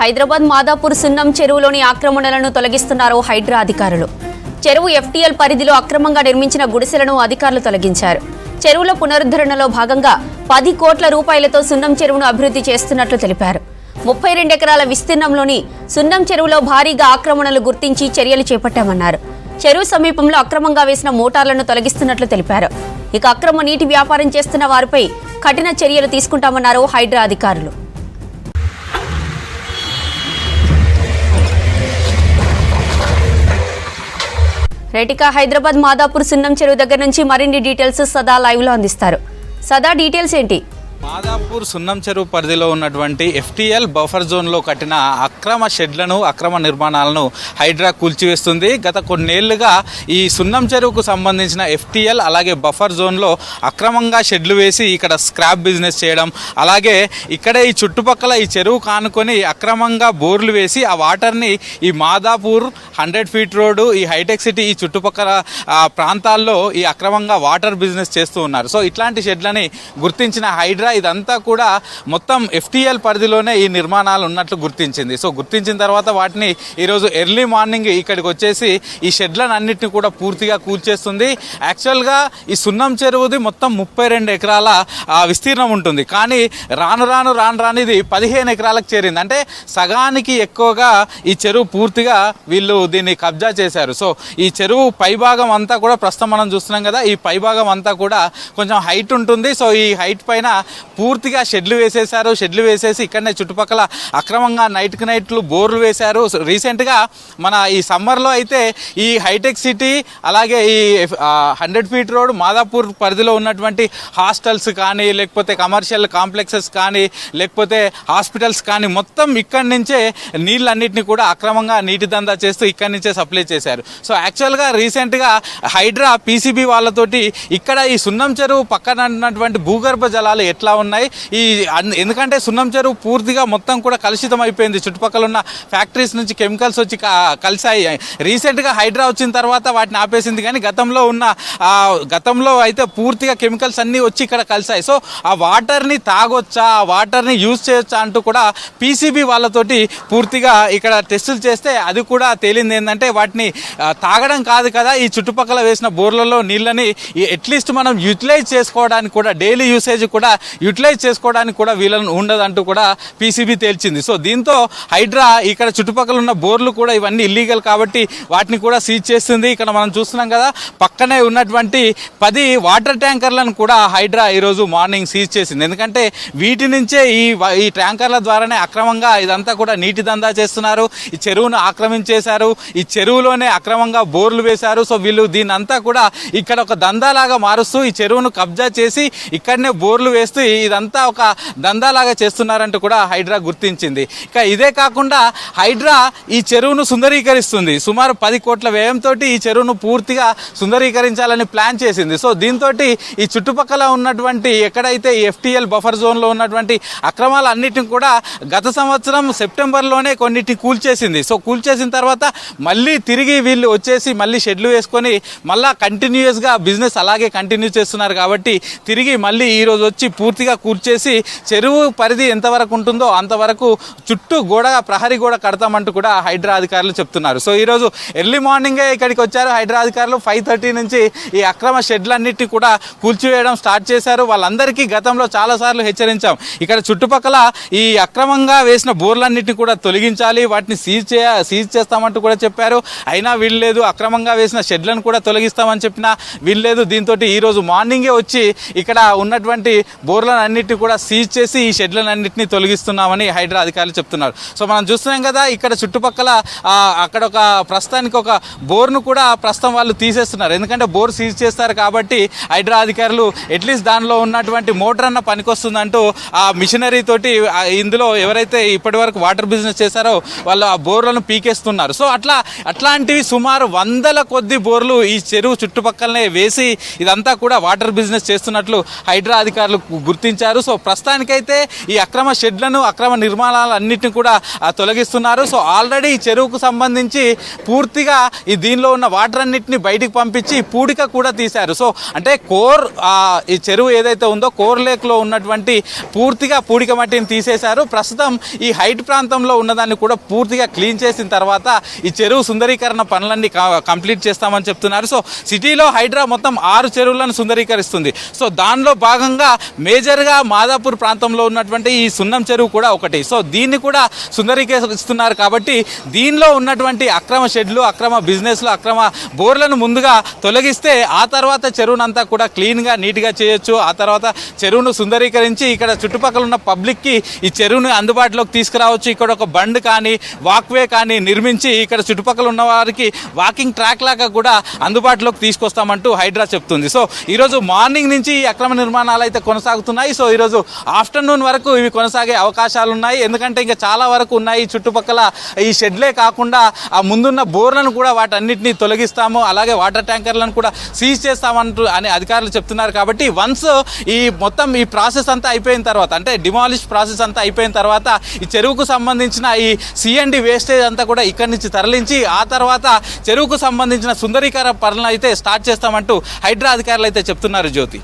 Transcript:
హైదరాబాద్ మాదాపూర్ సున్నం చెరువులోని ఆక్రమణలను తొలగిస్తున్నారు హైడ్రా అధికారులు. చెరువు ఎఫ్టీఎల్ పరిధిలో అక్రమంగా నిర్మించిన గుడిసెలను అధికారులు తొలగించారు. చెరువుల పునరుద్ధరణలో భాగంగా పది కోట్ల రూపాయలతో సున్నం చెరువును అభివృద్ధి చేస్తున్నట్లు తెలిపారు. ముప్పై రెండు ఎకరాల విస్తీర్ణంలోని సున్నం చెరువులో భారీగా ఆక్రమణలు గుర్తించి చర్యలు చేపట్టామన్నారు. చెరువు సమీపంలో అక్రమంగా వేసిన మోటార్లను తొలగిస్తున్నట్లు తెలిపారు. ఇక అక్రమ నీటి వ్యాపారం చేస్తున్న వారిపై కఠిన చర్యలు తీసుకుంటామన్నారు హైడ్రా అధికారులు. రైటిక హైదరాబాద్ మాదాపూర్ సున్నం చెరువు దగ్గర నుంచి మరిన్ని డీటెయిల్స్ సదా లైవ్లో అందిస్తారు. సదా డీటెయిల్స్ ఏంటి? మాదాపూర్ సున్నం చెరువు పరిధిలో ఉన్నటువంటి ఎఫ్టీఎల్ బఫర్ జోన్లో కట్టిన అక్రమ షెడ్లను అక్రమ నిర్మాణాలను హైడ్రా కూల్చివేస్తుంది. గత కొన్నేళ్ళుగా ఈ సున్నం చెరువుకు సంబంధించిన ఎఫ్టీఎల్ అలాగే బఫర్ జోన్లో అక్రమంగా షెడ్లు వేసి ఇక్కడ స్క్రాప్ బిజినెస్ చేయడం అలాగే ఇక్కడే ఈ చుట్టుపక్కల ఈ చెరువు కానుకొని అక్రమంగా బోర్లు వేసి ఆ వాటర్ని ఈ మాదాపూర్ హండ్రెడ్ ఫీట్ రోడ్డు ఈ హైటెక్ సిటీ ఈ చుట్టుపక్కల ప్రాంతాల్లో ఈ అక్రమంగా వాటర్ బిజినెస్ చేస్తూ ఉన్నారు. సో ఇట్లాంటి షెడ్లని గుర్తించిన హైడ్రా ఇదంతా కూడా మొత్తం ఎఫ్టీఎల్ పరిధిలోనే ఈ నిర్మాణాలు ఉన్నట్లు గుర్తించింది. సో గుర్తించిన తర్వాత వాటిని ఈరోజు ఎర్లీ మార్నింగ్ ఇక్కడికి వచ్చేసి ఈ షెడ్లను అన్నిటిని కూడా పూర్తిగా కూల్చేస్తుంది. యాక్చువల్గా ఈ సున్నం చెరువుది మొత్తం ముప్పై రెండు ఎకరాల విస్తీర్ణం ఉంటుంది. కానీ రాను రాను రాను రాను ఇది పదిహేను ఎకరాలకు చేరింది. అంటే సగానికి ఎక్కువగా ఈ చెరువు పూర్తిగా వీళ్ళు దీన్ని కబ్జా చేశారు. సో ఈ చెరువు పైభాగం అంతా కూడా ప్రస్తుతం మనం చూస్తున్నాం కదా ఈ పైభాగం అంతా కూడా కొంచెం హైట్ ఉంటుంది. సో ఈ హైట్ పైన పూర్తిగా షెడ్లు వేసేశారు. షెడ్లు వేసేసి ఇక్కడనే చుట్టుపక్కల అక్రమంగా నైట్కి నైట్లు బోర్లు వేశారు. రీసెంట్గా మన ఈ సమ్మర్లో అయితే ఈ హైటెక్ సిటీ అలాగే ఈ హండ్రెడ్ ఫీట్ రోడ్ మాదాపూర్ పరిధిలో ఉన్నటువంటి హాస్టల్స్ కానీ లేకపోతే కమర్షియల్ కాంప్లెక్సెస్ కానీ లేకపోతే హాస్పిటల్స్ కానీ మొత్తం ఇక్కడి నుంచే నీళ్ళన్నింటినీ కూడా అక్రమంగా నీటి దందా చేస్తూ ఇక్కడి నుంచే సప్లై చేశారు. సో యాక్చువల్గా రీసెంట్గా హైడ్రా పీసీబీ వాళ్ళతోటి ఇక్కడ ఈ సున్నం చెరువు పక్కన ఉన్నటువంటి భూగర్భ జలాలు ఎట్లా ఉన్నాయి. ఈ ఎందుకంటే సున్నం చెరువు పూర్తిగా మొత్తం కూడా కలుషితం అయిపోయింది. చుట్టుపక్కల ఉన్న ఫ్యాక్టరీస్ నుంచి కెమికల్స్ వచ్చి కలిసాయి రీసెంట్గా హైడ్రా వచ్చిన తర్వాత వాటిని ఆపేసింది. కానీ గతంలో ఉన్న ఆ, గతంలో అయితే పూర్తిగా కెమికల్స్ అన్నీ వచ్చి ఇక్కడ కలిసాయి సో ఆ వాటర్ని తాగొచ్చా? ఆ వాటర్ని యూజ్ చేయొచ్చా అంటూ కూడా పీసీబీ వాళ్ళతోటి పూర్తిగా ఇక్కడ టెస్టులు చేస్తే అది కూడా తేలింది ఏంటంటే వాటిని తాగడం కాదు కదా. ఈ చుట్టుపక్కల వేసిన బోర్లలో నీళ్ళని అట్లీస్ట్ మనం యూటిలైజ్ చేసుకోవడానికి కూడా డైలీ యూసేజ్ కూడా యూటిలైజ్ చేసుకోవడానికి కూడా వీళ్ళని ఉండదంటూ కూడా పీసీబీ తేల్చింది. సో దీంతో హైడ్రా ఇక్కడ చుట్టుపక్కల ఉన్న బోర్లు కూడా ఇవన్నీ ఇల్లీగల్ కాబట్టి వాటిని కూడా సీజ్ చేస్తుంది. ఇక్కడ మనం చూస్తున్నాం కదా పక్కనే ఉన్నటువంటి పది వాటర్ ట్యాంకర్లను కూడా హైడ్రా ఈరోజు మార్నింగ్ సీజ్ చేసింది. ఎందుకంటే వీటి నుంచే ఈ ఈ ట్యాంకర్ల ద్వారానే అక్రమంగా ఇదంతా కూడా నీటి దందా చేస్తున్నారు. ఈ చెరువును ఆక్రమించేశారు. ఈ చెరువులోనే అక్రమంగా బోర్లు వేశారు. సో వీళ్ళు దీనంతా అంతా కూడా ఇక్కడ ఒక దందాలాగా మారుస్తూ ఈ చెరువును కబ్జా చేసి ఇక్కడనే బోర్లు వేస్తూ ఇదంతా ఒక దందాలాగా చేస్తున్నారంటూ కూడా హైడ్రా గుర్తించింది. ఇక ఇదే కాకుండా హైడ్రా ఈ చెరువును సుందరీకరిస్తుంది. సుమారు పది కోట్ల వ్యయంతో ఈ చెరువును పూర్తిగా సుందరీకరించాలని ప్లాన్ చేసింది. సో దీంతో ఈ చుట్టుపక్కల ఉన్నటువంటి ఎక్కడైతే ఎఫ్టీఎల్ బఫర్ జోన్లో ఉన్నటువంటి అక్రమాలు అన్నిటిని కూడా గత సంవత్సరం సెప్టెంబర్లోనే కొన్నిటిని కూల్చేసింది. సో కూల్చేసిన తర్వాత మళ్ళీ తిరిగి వీళ్ళు వచ్చేసి మళ్ళీ షెడ్లు వేసుకొని మళ్ళీ కంటిన్యూస్గా బిజినెస్ అలాగే కంటిన్యూ చేస్తున్నారు కాబట్టి తిరిగి మళ్ళీ ఈరోజు వచ్చి పూర్తి పూర్తిగా కూర్చేసి చెరువు పరిధి ఎంతవరకు ఉంటుందో అంతవరకు చుట్టూ గోడ ప్రహరీ గోడ కడతామంటూ కూడా హైడ్రా అధికారులు చెప్తున్నారు. సో ఈరోజు ఎర్లీ మార్నింగే ఇక్కడికి వచ్చారు హైడ్రా అధికారులు. ఫైవ్ థర్టీ నుంచి ఈ అక్రమ షెడ్లన్నిటి కూడా కూల్చివేయడం స్టార్ట్ చేశారు. వాళ్ళందరికీ గతంలో చాలాసార్లు హెచ్చరించాం. ఇక్కడ చుట్టుపక్కల ఈ అక్రమంగా వేసిన బోర్లన్నిటిని కూడా తొలగించాలి. వాటిని సీజ్ చేయ సీజ్ చేస్తామంటూ కూడా చెప్పారు. అయినా వీల్లేదు అక్రమంగా వేసిన షెడ్లను కూడా తొలగిస్తామని చెప్పినా వీల్లేదు. దీంతో ఈరోజు మార్నింగే వచ్చి ఇక్కడ ఉన్నటువంటి షెడ్లను అన్నిటిని కూడా సీజ్ చేసి ఈ షెడ్లను అన్నింటినీ తొలగిస్తున్నామని హైడ్రా అధికారులు చెప్తున్నారు. సో మనం చూస్తున్నాం కదా ఇక్కడ చుట్టుపక్కల అక్కడ ఒక ప్రస్తుతానికి ఒక బోర్ను కూడా ప్రస్తుతం వాళ్ళు తీసేస్తున్నారు. ఎందుకంటే బోర్ సీజ్ చేస్తారు కాబట్టి హైడ్రా అధికారులు అట్లీస్ట్ దానిలో ఉన్నటువంటి మోటార్ అన్న పనికొస్తుందంటూ ఆ మిషనరీ తోటి ఇందులో ఎవరైతే ఇప్పటివరకు వాటర్ బిజినెస్ చేశారో వాళ్ళు ఆ బోర్లను పీకేస్తున్నారు. సో అట్లా అట్లాంటివి సుమారు వందల కొద్ది బోర్లు ఈ చెరువు చుట్టుపక్కలనే వేసి ఇదంతా కూడా వాటర్ బిజినెస్ చేస్తున్నట్లు హైడ్రా అధికారులు గుర్తు గుర్తించారు. సో ప్రస్తుతానికైతే ఈ అక్రమ షెడ్లను అక్రమ నిర్మాణాలన్నింటినీ కూడా తొలగిస్తున్నారు. సో ఆల్రెడీ ఈ చెరువుకు సంబంధించి పూర్తిగా ఈ దీనిలో ఉన్న వాటర్ అన్నింటినీ బయటికి పంపించి పూడిక కూడా తీశారు. సో అంటే కోర్ ఈ చెరువు ఏదైతే ఉందో కోర్ లేక్లో ఉన్నటువంటి పూర్తిగా పూడిక మట్టిని తీసేశారు. ప్రస్తుతం ఈ హైట్ ప్రాంతంలో ఉన్నదాన్ని కూడా పూర్తిగా క్లీన్ చేసిన తర్వాత ఈ చెరువు సుందరీకరణ పనులన్నీ కంప్లీట్ చేస్తామని చెప్తున్నారు. సో సిటీలో హైడ్రా మొత్తం ఆరు చెరువులను సుందరీకరిస్తుంది. సో దానిలో భాగంగా మేజర్ మేజర్గా మాదాపూర్ ప్రాంతంలో ఉన్నటువంటి ఈ సున్నం చెరువు కూడా ఒకటి. సో దీన్ని కూడా సుందరీకరిస్తున్నారు కాబట్టి దీనిలో ఉన్నటువంటి అక్రమ షెడ్లు అక్రమ బిజినెస్లు అక్రమ బోర్లను ముందుగా తొలగిస్తే ఆ తర్వాత చెరువునంతా కూడా క్లీన్గా నీట్గా చేయొచ్చు. ఆ తర్వాత చెరువును సుందరీకరించి ఇక్కడ చుట్టుపక్కల ఉన్న పబ్లిక్కి ఈ చెరువును అందుబాటులోకి తీసుకురావచ్చు. ఇక్కడ ఒక బండ్ కానీ వాక్వే కానీ నిర్మించి ఇక్కడ చుట్టుపక్కల ఉన్న వారికి వాకింగ్ ట్రాక్ లాగా కూడా అందుబాటులోకి తీసుకొస్తామంటూ హైడ్రా చెప్తుంది. సో ఈరోజు మార్నింగ్ నుంచి ఈ అక్రమ నిర్మాణాలు అయితే కొనసాగుతున్నాయి. ఉన్నాయి. సో ఈరోజు ఆఫ్టర్నూన్ వరకు ఇవి కొనసాగే అవకాశాలు ఉన్నాయి ఎందుకంటే ఇంకా చాలా వరకు ఉన్నాయి. చుట్టుపక్కల ఈ షెడ్లే కాకుండా ఆ ముందున్న బోర్లను కూడా వాటన్నిటిని తొలగిస్తాము. అలాగే వాటర్ ట్యాంకర్లను కూడా సీజ్ చేస్తామంటూ అని అధికారులు చెప్తున్నారు. కాబట్టి వన్స్ ఈ మొత్తం ఈ ప్రాసెస్ అంతా అయిపోయిన తర్వాత అంటే డిమాలిష్ ప్రాసెస్ అంతా అయిపోయిన తర్వాత ఈ చెరువుకు సంబంధించిన ఈ సిఎండి వేస్టేజ్ అంతా కూడా ఇక్కడి నుంచి తరలించి ఆ తర్వాత చెరువుకు సంబంధించిన సుందరీకర పనులు అయితే స్టార్ట్ చేస్తామంటూ హైడ్రా అధికారులు అయితే చెప్తున్నారు జ్యోతి.